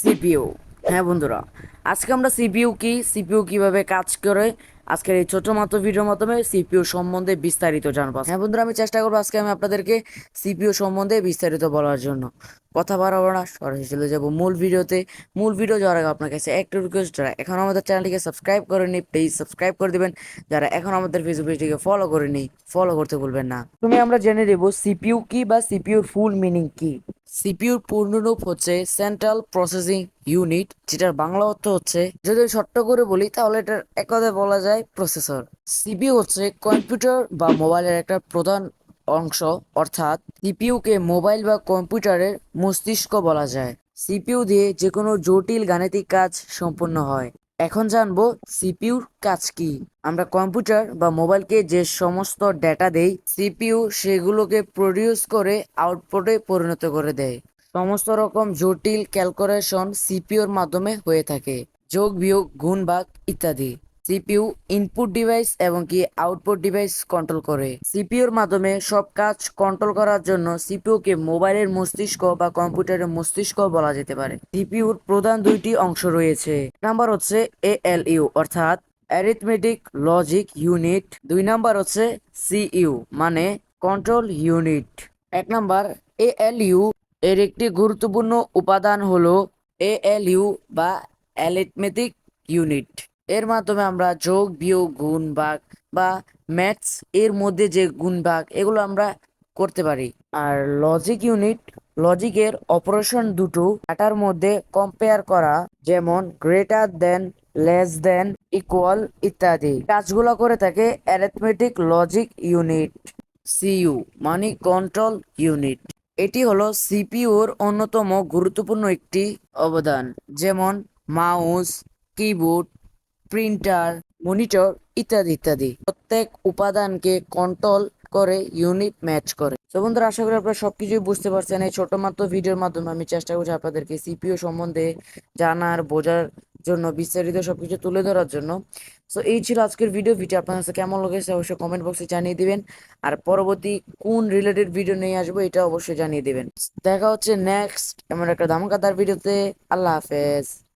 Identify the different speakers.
Speaker 1: CPU. হ্যাঁ বন্ধুরা আজকে আমরা সিপিউ কি? সিপিউ কীভাবে কাজ করে? আজকের এই ছোট মাত্র ভিডিওর মাধ্যমে সিপিও সম্বন্ধে বিস্তারিত জানব। হ্যাঁ বন্ধুরা, আমি চেষ্টা করব আজকে আমি আপনাদেরকে সিপিও সম্বন্ধে বিস্তারিত বলার জন্য। কথা বাড়াবো না, সরাসরি চলে যাব মূল ভিডিওতে। মূল ভিডিও যাওয়ার আগে আপনার কাছে একটা রিকোয়েস্ট যারা এখন আমাদের চ্যানেলটিকে সাবস্ক্রাইব করে করেনি প্লিজ সাবস্ক্রাইব করে দিবেন। যারা এখন আমাদের ফেসবুক পেজটিকে ফলো করেনি ফলো করতে ভুলবেন না। তুমি আমরা জেনে নেব সিপিইউ কি বা সিপিইউর ফুল মিনিং কি? সিপিউর পূর্ণরূপ হচ্ছে সেন্ট্রাল প্রসেসিং ইউনিট যেটার বাংলা অর্থ হচ্ছে, যদি ছোট্ট করে বলি, তাহলে এটার এক কথায় বলা যায় প্রসেসর। সিপিইউ হচ্ছে কম্পিউটার বা মোবাইলের একটা প্রধান অংশ, অর্থাৎ সিপিইউ কে মোবাইল বা কম্পিউটারের মস্তিষ্ক বলা যায়। সিপিইউ দিয়ে যে কোনো জটিল গাণিতিক কাজ সম্পন্ন হয়। এখন জানব সিপিইউর কাজ কি। আমরা কম্পিউটার বা মোবাইলকে যে সমস্ত ডেটা দেই, সিপিইউ সেগুলোকে প্রডিউস করে আউটপুটে পরিণত করে দেয়। সমস্ত রকম জটিল ক্যালকুলেশন সিপিইউর মাধ্যমে হয়ে থাকে। যোগ বিয়োগ গুণ ভাগ ইত্যাদি। সিপিইউ ইনপুট ডিভাইস এবং কি আউটপুট ডিভাইস কন্ট্রোল করে। সিপিইউর মাধ্যমে সব কাজ কন্ট্রোল করার জন্য সিপিইউ কে মোবাইলের মস্তিষ্ক বা কম্পিউটারের মস্তিষ্ক বলা যেতে পারে। সিপিইউর প্রধান দুইটি অংশ রয়েছে। নাম্বার হচ্ছে এএলইউ অর্থাৎ অ্যারিথমেটিক লজিক ইউনিট দুই নাম্বার হচ্ছে সিইউ মানে কন্ট্রোল ইউনিট এক নাম্বার এএলইউ এর একটি গুরুত্বপূর্ণ উপাদান হলো এএলইউ বা অ্যারিথমেটিক ইউনিট এর মাধ্যমে আমরা যোগ, বিয়োগ, গুণ, ভাগ বা ম্যাথস এর মধ্যে যে গুণ, ভাগ এগুলো আমরা করতে পারি। আর লজিক ইউনিট লজিকের অপারেশন দুটো ডাটার মধ্যে কম্পেয়ার করা, যেমন greater than less than equal ইত্যাদি। কাজগুলো করে থাকে অ্যারিথমেটিক লজিক ইউনিট সিইউ মানে কন্ট্রোল ইউনিট এটি হলো সিপিইউর অন্যতম গুরুত্বপূর্ণ একটি অবদান, যেমন মাউস কিবোর্ড প্রিন্টার, মনিটর ইত্যাদি ইত্যাদি। প্রত্যেক উপাদানকে কন্ট্রোল করে ইউনিট ম্যাচ করে। তো বন্ধুরা, আশা করি আপনারা সবকিছুই বুঝতে পারছেন। এই ছোট মাত্র ভিডিওর মাধ্যমে আমি চেষ্টা করছি আপনাদেরকে সিপিও সম্বন্ধে জানার, বোঝার জন্য, বিস্তারিত সবকিছু তুলে ধরার জন্য। সো এই ছিল আজকের ভিডিও। ভিডিও আপনার কাছে কেমন লেগেছে অবশ্যই কমেন্ট বক্সে জানিয়ে দিবেন। আর পরবর্তী কোন রিলেটেড ভিডিও নিয়ে আসব, এটা অবশ্যই জানিয়ে দিবেন। দেখা হচ্ছে নেক্সট এমন একটা ধামাকাদার ভিডিওতে আল্লাহ হাফেজ।